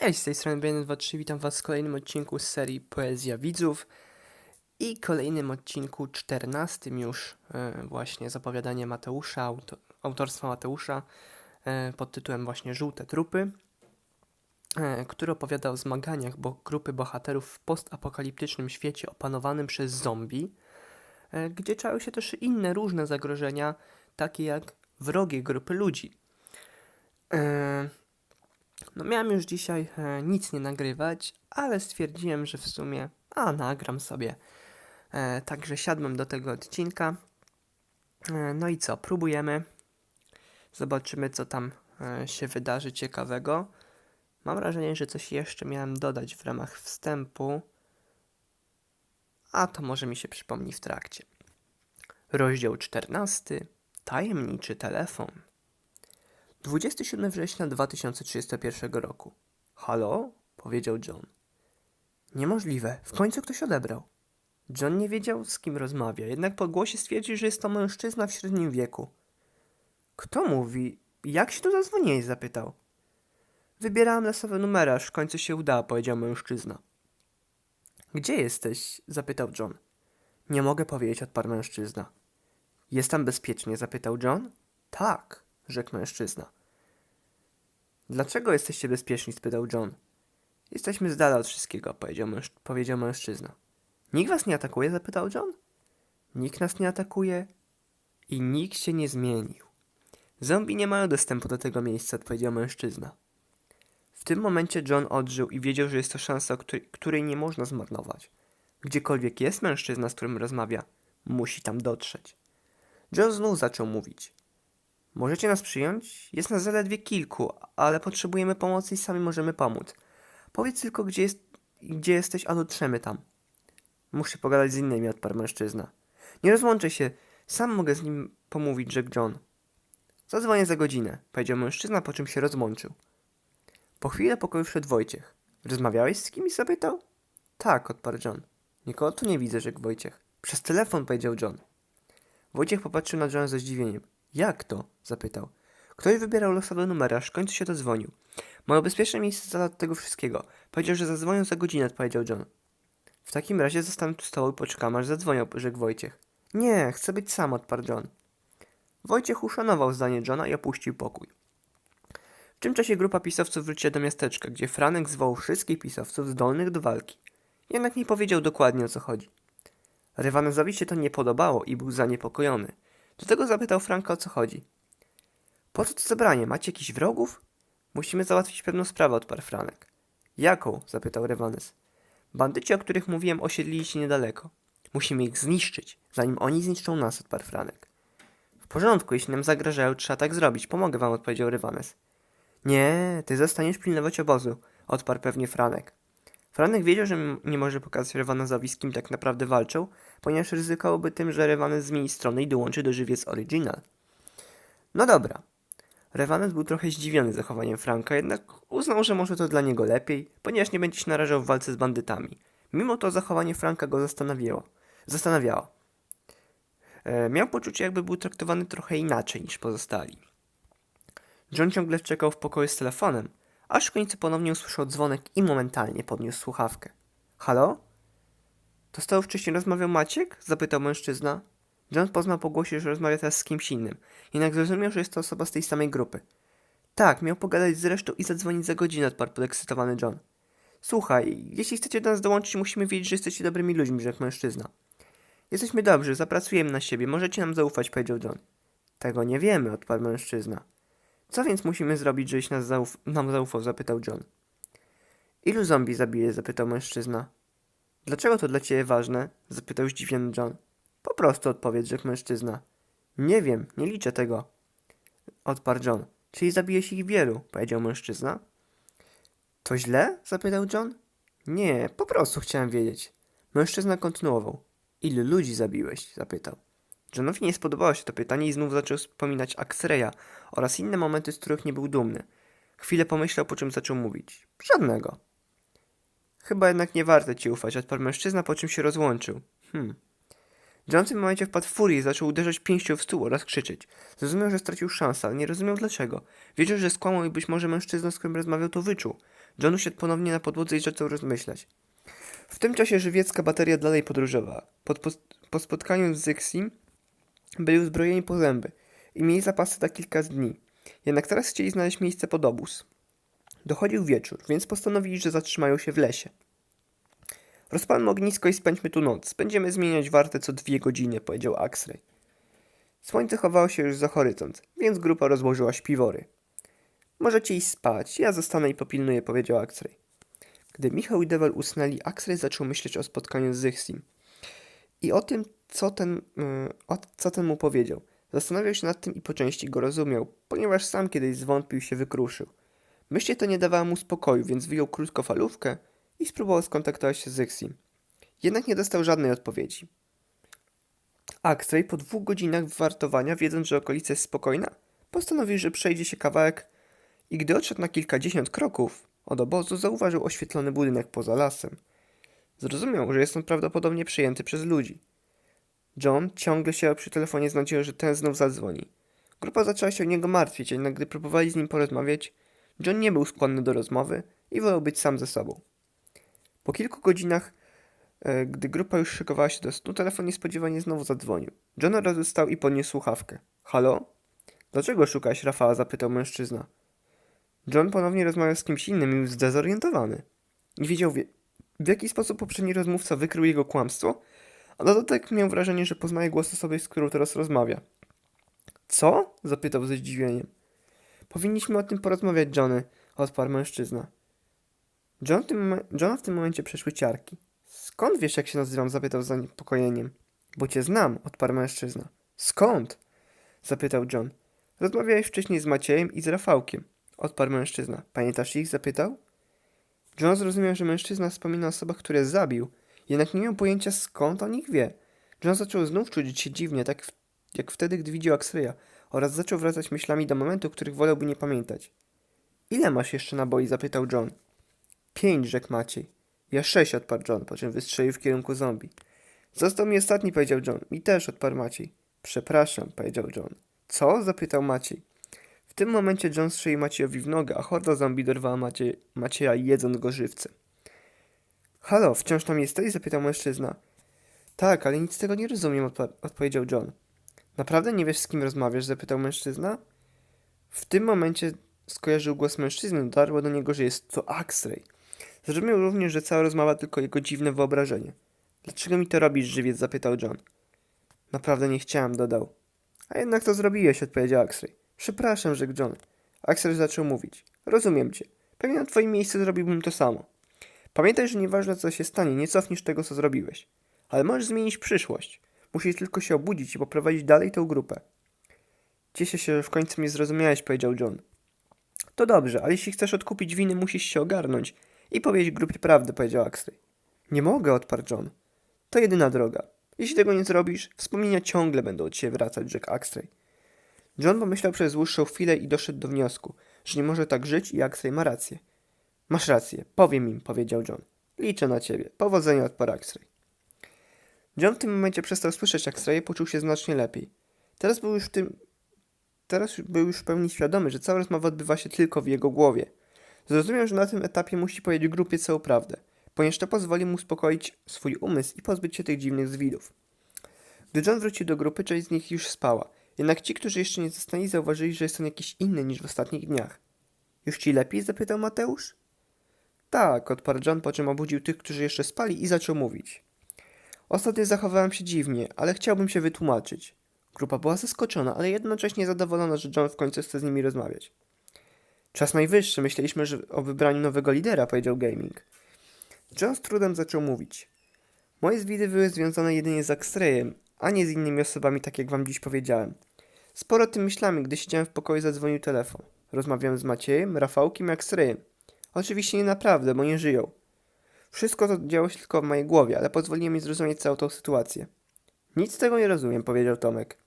Cześć, z tej strony BN23, witam was w kolejnym odcinku z serii Poezja Widzów i kolejnym odcinku, czternastym już e, właśnie zapowiadanie Mateusza, auto, autorstwa Mateusza e, pod tytułem właśnie Żółte Trupy, e, który opowiada o zmaganiach bo, grupy bohaterów w postapokaliptycznym świecie opanowanym przez zombie, gdzie czają się też inne różne zagrożenia, takie jak wrogie grupy ludzi. E, no miałem już dzisiaj e, nic nie nagrywać, ale stwierdziłem, że w sumie, a nagram sobie. E, także siadłem do tego odcinka. E, no i co, próbujemy. Zobaczymy, co tam e, się wydarzy ciekawego. Mam wrażenie, że coś jeszcze miałem dodać w ramach wstępu, a to może mi się przypomni w trakcie. Rozdział 14. Tajemniczy telefon. 27 września 2031 roku. Halo? powiedział John. Niemożliwe, w końcu ktoś odebrał. John nie wiedział, z kim rozmawia, jednak po głosie stwierdził, że jest to mężczyzna w średnim wieku. Kto mówi? Jak się tu zadzwoniłeś? zapytał. Wybierałem losowe numery, aż w końcu się udało, powiedział mężczyzna. Gdzie jesteś? zapytał John. Nie mogę powiedzieć, odparł mężczyzna. Jest tam bezpiecznie? zapytał John. Tak, rzekł mężczyzna. Dlaczego jesteście bezpieczni? spytał John. Jesteśmy z dala od wszystkiego, powiedział, męż- powiedział mężczyzna. Nikt was nie atakuje? zapytał John. Nikt nas nie atakuje i nikt się nie zmienił. Zombie nie mają dostępu do tego miejsca, odpowiedział mężczyzna. W tym momencie John odżył i wiedział, że jest to szansa, której, której nie można zmarnować. Gdziekolwiek jest mężczyzna, z którym rozmawia, musi tam dotrzeć. John znów zaczął mówić. Możecie nas przyjąć? Jest nas zaledwie kilku, ale potrzebujemy pomocy i sami możemy pomóc. Powiedz tylko, gdzie, jest, gdzie jesteś, a dotrzemy tam. Muszę pogadać z innymi, odparł mężczyzna. Nie rozłączę się, sam mogę z nim pomówić, rzekł John. Zadzwonię za godzinę, powiedział mężczyzna, po czym się rozłączył. Po chwili pokoju wszedł Wojciech. Rozmawiałeś z kimś? zapytał. Tak, odparł John. Nikogo tu nie widzę, rzekł Wojciech. Przez telefon, powiedział John. Wojciech popatrzył na Johna ze zdziwieniem. Jak to? zapytał. Ktoś wybierał losowe numery, aż w końcu się dodzwonił. Mają bezpieczne miejsce za tego wszystkiego. Powiedział, że zadzwonią za godzinę, odpowiedział John. W takim razie zostanę tu z i poczekam, aż zadzwonią, rzekł Wojciech. Nie, chcę być sam, odparł John. Wojciech uszanował zdanie Johna i opuścił pokój. W tym czasie grupa pisowców wróciła do miasteczka, gdzie Franek zwołał wszystkich pisowców zdolnych do walki. Jednak nie powiedział dokładnie o co chodzi. Rywanezowi się to nie podobało i był zaniepokojony. Do tego zapytał Franka o co chodzi. Po co to zebranie? Macie jakichś wrogów? Musimy załatwić pewną sprawę, odparł Franek. Jaką? zapytał Rewanes. Bandyci, o których mówiłem, osiedlili się niedaleko. Musimy ich zniszczyć, zanim oni zniszczą nas, odparł Franek. W porządku, jeśli nam zagrażają, trzeba tak zrobić. Pomogę wam, odpowiedział Rywanes. Nie, ty zostaniesz pilnować obozu, odparł pewnie Franek. Franek wiedział, że nie może pokazać Rywanezowi, z kim tak naprawdę walczą, ponieważ ryzykowałoby tym, że Rywanes zmieni stronę i dołączy do żywiec Original. No dobra. Rewanes był trochę zdziwiony zachowaniem Franka, jednak uznał, że może to dla niego lepiej, ponieważ nie będzie się narażał w walce z bandytami. Mimo to zachowanie Franka go zastanawiało. zastanawiało. E, miał poczucie, jakby był traktowany trochę inaczej niż pozostali. John ciągle czekał w pokoju z telefonem, aż w końcu ponownie usłyszał dzwonek i momentalnie podniósł słuchawkę. Halo? To z wcześniej rozmawiał Maciek? zapytał mężczyzna. John poznał po głosie, że rozmawia teraz z kimś innym, jednak zrozumiał, że jest to osoba z tej samej grupy. Tak, miał pogadać z resztą i zadzwonić za godzinę, odparł podekscytowany John. Słuchaj, jeśli chcecie do nas dołączyć, musimy wiedzieć, że jesteście dobrymi ludźmi, rzekł mężczyzna. Jesteśmy dobrzy, zapracujemy na siebie, możecie nam zaufać, powiedział John. Tego nie wiemy, odparł mężczyzna. Co więc musimy zrobić, żebyś nas zauf- nam zaufał, zapytał John. Ilu zombie zabije, zapytał mężczyzna. Dlaczego to dla ciebie ważne? zapytał zdziwiony John. Po prostu odpowiedź, rzekł mężczyzna. Nie wiem, nie liczę tego. Odparł John. Czyli zabijesz ich wielu, powiedział mężczyzna. To źle? zapytał John. Nie, po prostu chciałem wiedzieć. Mężczyzna kontynuował. Ilu ludzi zabiłeś? zapytał. Johnowi nie spodobało się to pytanie i znów zaczął wspominać Axreya oraz inne momenty, z których nie był dumny. Chwilę pomyślał, po czym zaczął mówić. Żadnego. Chyba jednak nie warto ci ufać, odparł mężczyzna, po czym się rozłączył. Hmm. John w tym momencie wpadł w furię i zaczął uderzać pięścią w stół oraz krzyczeć. Zrozumiał, że stracił szansę, ale nie rozumiał dlaczego. Wiedział, że skłamał i być może mężczyzna, z którym rozmawiał, to wyczuł. John usiadł ponownie na podłodze i zaczął rozmyślać. W tym czasie żywiecka bateria dalej podróżowała. Pod, po, po spotkaniu z Zixim byli uzbrojeni po zęby i mieli zapasy na kilka dni. Jednak teraz chcieli znaleźć miejsce pod obóz. Dochodził wieczór, więc postanowili, że zatrzymają się w lesie. Rozpalmy ognisko i spędźmy tu noc. Będziemy zmieniać wartę co dwie godziny, powiedział Axray. Słońce chowało się już za horyzont, więc grupa rozłożyła śpiwory. Możecie iść spać, ja zostanę i popilnuję, powiedział Axray. Gdy Michał i Dewel usnęli, Axray zaczął myśleć o spotkaniu z Zyxim i o tym, co ten, o, co ten mu powiedział. Zastanawiał się nad tym i po części go rozumiał, ponieważ sam kiedyś zwątpił się wykruszył. Myśli to nie dawała mu spokoju, więc wyjął krótkofalówkę i spróbował skontaktować się z Zyxim. Jednak nie dostał żadnej odpowiedzi. Axray po dwóch godzinach wartowania, wiedząc, że okolica jest spokojna, postanowił, że przejdzie się kawałek i gdy odszedł na kilkadziesiąt kroków od obozu, zauważył oświetlony budynek poza lasem. Zrozumiał, że jest on prawdopodobnie przejęty przez ludzi. John ciągle siedział przy telefonie z nadzieją, że ten znów zadzwoni. Grupa zaczęła się o niego martwić, jednak gdy próbowali z nim porozmawiać, John nie był skłonny do rozmowy i wolał być sam ze sobą. Po kilku godzinach, e, gdy grupa już szykowała się do snu, telefon niespodziewanie znowu zadzwonił. John od razu stał i podniósł słuchawkę. Halo? Dlaczego szukałeś Rafała? zapytał mężczyzna. John ponownie rozmawiał z kimś innym i był zdezorientowany. Nie wiedział, wie- w jaki sposób poprzedni rozmówca wykrył jego kłamstwo, a dodatek miał wrażenie, że poznaje głos osoby, z którą teraz rozmawia. Co? zapytał ze zdziwieniem. Powinniśmy o tym porozmawiać, Johnny, odparł mężczyzna. John tym, Johna w tym momencie przeszły ciarki. Skąd wiesz, jak się nazywam? zapytał z zaniepokojeniem. Bo cię znam, odparł mężczyzna. Skąd? zapytał John. Rozmawiałeś wcześniej z Maciejem i z Rafałkiem, odparł mężczyzna. Pamiętasz ich? zapytał. John zrozumiał, że mężczyzna wspomina o osobach, które zabił, jednak nie miał pojęcia skąd o nich wie. John zaczął znów czuć się dziwnie, tak w, jak wtedy, gdy widział Axreya oraz zaczął wracać myślami do momentu, których wolałby nie pamiętać. Ile masz jeszcze naboi? zapytał John. Pięć, rzekł Maciej. Ja sześć, odparł John, po czym wystrzelił w kierunku zombie. Został mi ostatni, powiedział John. Mi też, odparł Maciej. Przepraszam, powiedział John. Co? zapytał Maciej. W tym momencie John strzelił Maciejowi w nogę, a horda zombie dorwała Macie, Macieja jedząc go żywcem. Halo, wciąż tam jesteś? zapytał mężczyzna. Tak, ale nic z tego nie rozumiem, odpa- odpowiedział John. Naprawdę nie wiesz, z kim rozmawiasz? zapytał mężczyzna. W tym momencie skojarzył głos mężczyzny, dotarło do niego, że jest to Axray. Zrozumiał również, że cała rozmowa tylko jego dziwne wyobrażenie. Dlaczego mi to robisz, żywiec? zapytał John. Naprawdę nie chciałem, dodał. A jednak to zrobiłeś, odpowiedział Axray. Przepraszam, rzekł John. Axray zaczął mówić. Rozumiem cię. Pewnie na twoim miejscu zrobiłbym to samo. Pamiętaj, że nieważne co się stanie, nie cofniesz tego, co zrobiłeś. Ale możesz zmienić przyszłość. Musisz tylko się obudzić i poprowadzić dalej tę grupę. Cieszę się, że w końcu mnie zrozumiałeś, powiedział John. To dobrze, ale jeśli chcesz odkupić winy, musisz się ogarnąć i powiedzieć grupie prawdę, powiedział Axley. Nie mogę, odparł John. To jedyna droga. Jeśli tego nie zrobisz, wspomnienia ciągle będą od ciebie wracać, rzekł Axley. John pomyślał przez dłuższą chwilę i doszedł do wniosku, że nie może tak żyć i Axley ma rację. Masz rację, powiem im, powiedział John. Liczę na ciebie. Powodzenia, odparł Axley. John w tym momencie przestał słyszeć Axleya i poczuł się znacznie lepiej. Teraz był już w tym... Teraz był już w pełni świadomy, że cała rozmowa odbywa się tylko w jego głowie. Zrozumiał, że na tym etapie musi powiedzieć grupie całą prawdę, ponieważ to pozwoli mu uspokoić swój umysł i pozbyć się tych dziwnych zwidów. Gdy John wrócił do grupy, część z nich już spała, jednak ci, którzy jeszcze nie zostali, zauważyli, że jest on jakiś inny niż w ostatnich dniach. Już ci lepiej? zapytał Mateusz. Tak, odparł John, po czym obudził tych, którzy jeszcze spali i zaczął mówić. Ostatnio zachowałem się dziwnie, ale chciałbym się wytłumaczyć. Grupa była zaskoczona, ale jednocześnie zadowolona, że John w końcu chce z nimi rozmawiać. Czas najwyższy, myśleliśmy że o wybraniu nowego lidera, powiedział Gaming. John z trudem zaczął mówić. Moje zwidy były związane jedynie z Axrayem, a nie z innymi osobami, tak jak wam dziś powiedziałem. Sporo tym myślałem, gdy siedziałem w pokoju zadzwonił telefon. Rozmawiałem z Maciejem, Rafałkiem i Axrayem. Oczywiście nie naprawdę, bo nie żyją. Wszystko to działo się tylko w mojej głowie, ale pozwoliłem mi zrozumieć całą tą sytuację. Nic z tego nie rozumiem, powiedział Tomek.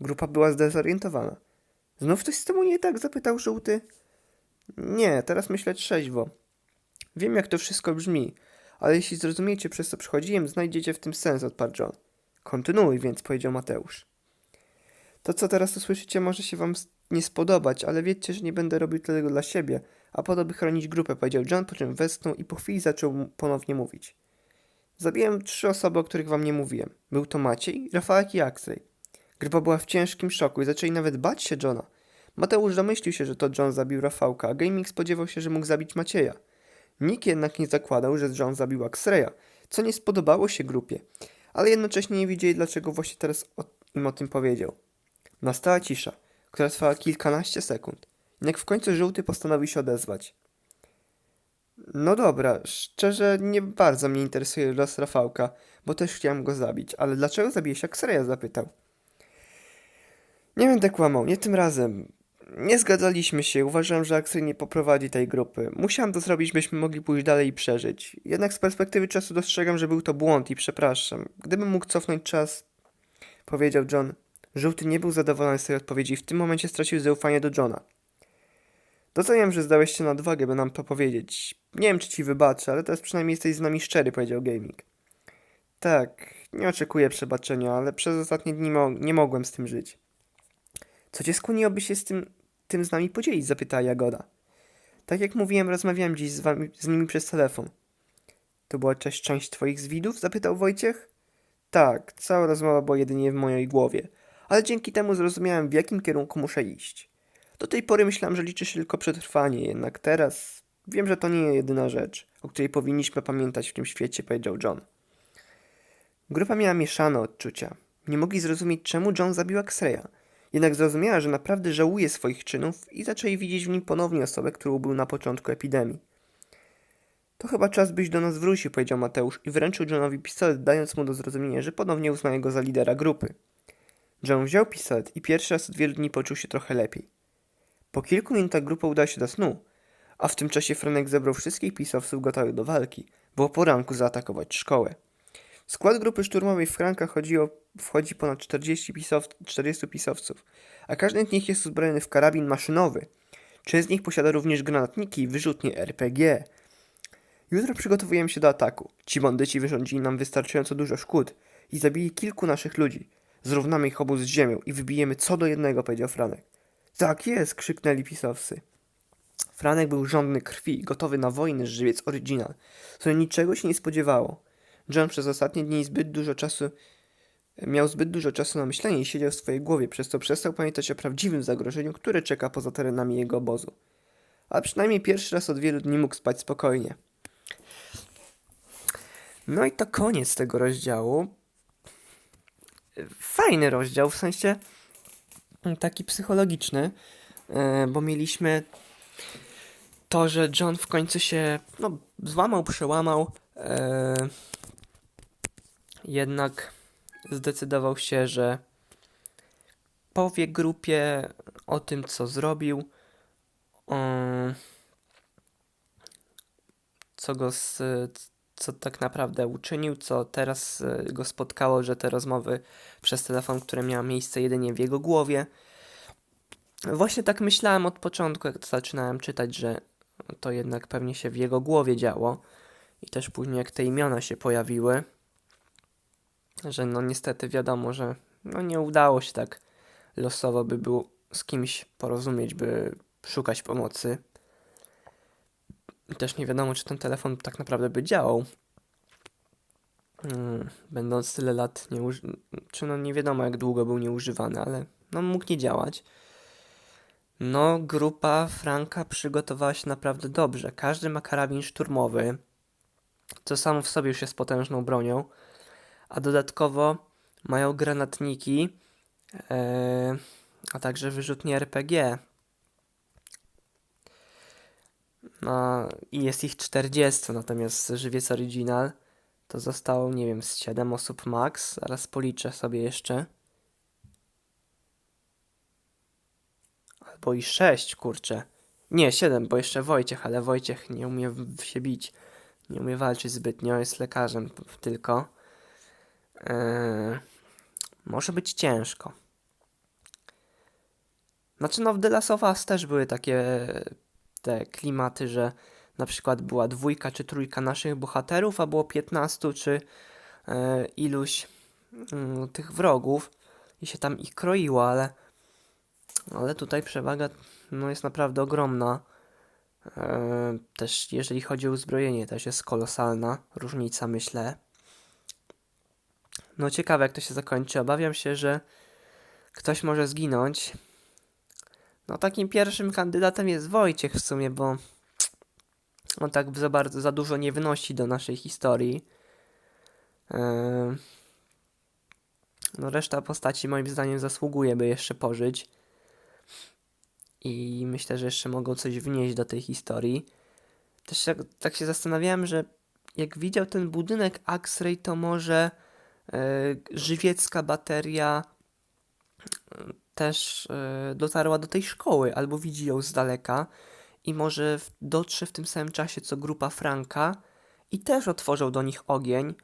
Grupa była zdezorientowana. Znów coś z tobą nie tak? zapytał żółty. Nie, teraz myślę trzeźwo. Wiem, jak to wszystko brzmi, ale jeśli zrozumiecie, przez co przychodziłem, znajdziecie w tym sens, odparł John. Kontynuuj więc, powiedział Mateusz. To, co teraz usłyszycie, może się wam nie spodobać, ale wiedzcie, że nie będę robił tego dla siebie, a po to, by chronić grupę, powiedział John, po czym westchnął i po chwili zaczął ponownie mówić. Zabiłem trzy osoby, o których wam nie mówiłem. Był to Maciej, Rafałek i Axel. Grupa była w ciężkim szoku i zaczęli nawet bać się Johna. Mateusz domyślił się, że to John zabił Rafałka, a Gaming spodziewał się, że mógł zabić Macieja. Nikt jednak nie zakładał, że John zabił Axreya, co nie spodobało się grupie, ale jednocześnie nie wiedzieli, dlaczego właśnie teraz o, im o tym powiedział. Nastała cisza, która trwała kilkanaście sekund. Jednak w końcu żółty postanowił się odezwać. No dobra, szczerze nie bardzo mnie interesuje los Rafałka, bo też chciałem go zabić, ale dlaczego zabiłeś Axreya? zapytał. Nie będę kłamał, nie tym razem. Nie zgadzaliśmy się, uważałem, że Axel nie poprowadzi tej grupy. Musiałem to zrobić, byśmy mogli pójść dalej i przeżyć. Jednak z perspektywy czasu dostrzegam, że był to błąd i przepraszam. Gdybym mógł cofnąć czas, powiedział John. Żółty nie był zadowolony z tej odpowiedzi i w tym momencie stracił zaufanie do Johna. Doceniam, że zdałeś się na odwagę, by nam to powiedzieć. Nie wiem, czy ci wybaczę, ale teraz przynajmniej jesteś z nami szczery, powiedział Gaming. Tak, nie oczekuję przebaczenia, ale przez ostatnie dni mo- nie mogłem z tym żyć. Co cię skłoniło, by się z tym, tym z nami podzielić? zapytała Jagoda. Tak jak mówiłem, rozmawiałem dziś z, wami, z nimi przez telefon. To była też część twoich zwidów? zapytał Wojciech. Tak, cała rozmowa była jedynie w mojej głowie, ale dzięki temu zrozumiałem, w jakim kierunku muszę iść. Do tej pory myślałem, że liczy się tylko przetrwanie, jednak teraz wiem, że to nie jedyna rzecz, o której powinniśmy pamiętać w tym świecie, powiedział John. Grupa miała mieszane odczucia. Nie mogli zrozumieć, czemu John zabił Axreya. Jednak zrozumiała, że naprawdę żałuje swoich czynów i zaczęli widzieć w nim ponownie osobę, którą był na początku epidemii. To chyba czas, byś do nas wrócił, powiedział Mateusz i wręczył Johnowi pistolet, dając mu do zrozumienia, że ponownie uznaje go za lidera grupy. John wziął pistolet i pierwszy raz od wielu dni poczuł się trochę lepiej. Po kilku minutach grupa udała się do snu, a w tym czasie Franek zebrał wszystkich pisowców gotowych do walki, bo o poranku zaatakować szkołę. W skład grupy szturmowej Franka chodziło, wchodzi ponad 40, pisow, 40 pisowców, a każdy z nich jest uzbrojony w karabin maszynowy. Część z nich posiada również granatniki i wyrzutnie RPG. Jutro przygotowujemy się do ataku. Ci bandyci wyrządzili nam wystarczająco dużo szkód i zabili kilku naszych ludzi. Zrównamy ich obóz z ziemią i wybijemy co do jednego, powiedział Franek. Tak jest, krzyknęli pisowcy. Franek był żądny krwi, gotowy na wojnę żywiec oryginal, które niczego się nie spodziewało. John przez ostatnie dni zbyt dużo czasu miał zbyt dużo czasu na myślenie i siedział w swojej głowie, przez co przestał pamiętać o prawdziwym zagrożeniu, które czeka poza terenami jego obozu. Ale przynajmniej pierwszy raz od wielu dni mógł spać spokojnie. No i to koniec tego rozdziału. Fajny rozdział, w sensie taki psychologiczny, e, bo mieliśmy to, że John w końcu się no, złamał, przełamał. E, jednak zdecydował się, że powie grupie o tym, co zrobił, co go z, co tak naprawdę uczynił, co teraz e, go spotkało, że te rozmowy przez telefon, które miały miejsce jedynie w jego głowie. Właśnie tak myślałem od początku, jak zaczynałem czytać, że to jednak pewnie się w jego głowie działo. I też później, jak te imiona się pojawiły, że no niestety wiadomo, że no nie udało się tak losowo, by było z kimś porozumieć, by szukać pomocy. I też nie wiadomo, czy ten telefon tak naprawdę by działał. Mm, Będąc tyle lat nieuży... czy no nie wiadomo jak długo był nieużywany, ale no mógł nie działać. No, grupa Franka przygotowała się naprawdę dobrze. Każdy ma karabin szturmowy, co samo w sobie już jest potężną bronią, a dodatkowo mają granatniki, e, a także wyrzutnie RPG. No, i jest ich 40, natomiast żywiec oryginal to zostało, nie wiem, z 7 osób max. Zaraz policzę sobie jeszcze. Albo i 6, kurczę. Nie, 7, bo jeszcze Wojciech, ale Wojciech nie umie się bić. Nie umie walczyć zbytnio, jest lekarzem tylko. Eee, może być ciężko. Znaczy, no w The Last of Us też były takie te klimaty, że na przykład była dwójka czy trójka naszych bohaterów, a było 15 czy e, iluś mm, tych wrogów i się tam ich kroiło, ale, ale tutaj przewaga no, jest naprawdę ogromna. E, też jeżeli chodzi o uzbrojenie, też jest kolosalna różnica, myślę. No ciekawe, jak to się zakończy. Obawiam się, że ktoś może zginąć. No takim pierwszym kandydatem jest Wojciech w sumie, bo on tak za bardzo, za dużo nie wnosi do naszej historii. Eee, No reszta postaci moim zdaniem zasługuje, by jeszcze pożyć. I myślę, że jeszcze mogą coś wnieść do tej historii. Też tak, tak się zastanawiałem, że jak widział ten budynek X-Ray, to może e, żywiecka bateria też e, dotarła do tej szkoły, albo widzi ją z daleka i może dotrze w tym samym czasie co grupa Franka i też otworzą do nich ogień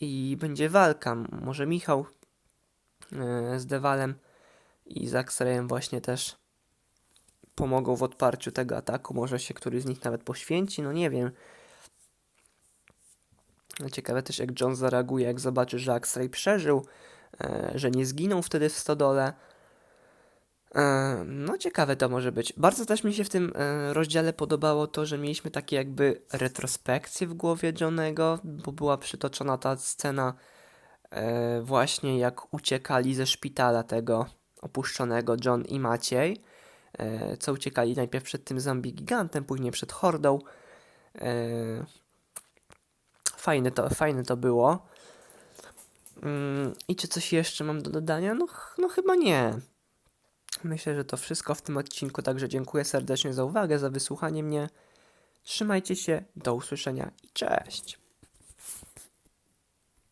i będzie walka. Może Michał e, z Dewalem i z Axrayem właśnie też pomogą w odparciu tego ataku. Może się któryś z nich nawet poświęci, no nie wiem. Ciekawe też jak John zareaguje, jak zobaczy, że Axray przeżył, e, że nie zginął wtedy w stodole. E, No, ciekawe to może być. Bardzo też mi się w tym e, rozdziale podobało to, że mieliśmy takie jakby retrospekcje w głowie Johnego, bo była przytoczona ta scena e, właśnie jak uciekali ze szpitala tego opuszczonego John i Maciej, co uciekali najpierw przed tym zombie gigantem, później przed hordą. Fajne to, fajne to było. Mm, I czy coś jeszcze mam do dodania? No, no chyba nie. Myślę, że to wszystko w tym odcinku, także dziękuję serdecznie za uwagę, za wysłuchanie mnie. Trzymajcie się, do usłyszenia i cześć!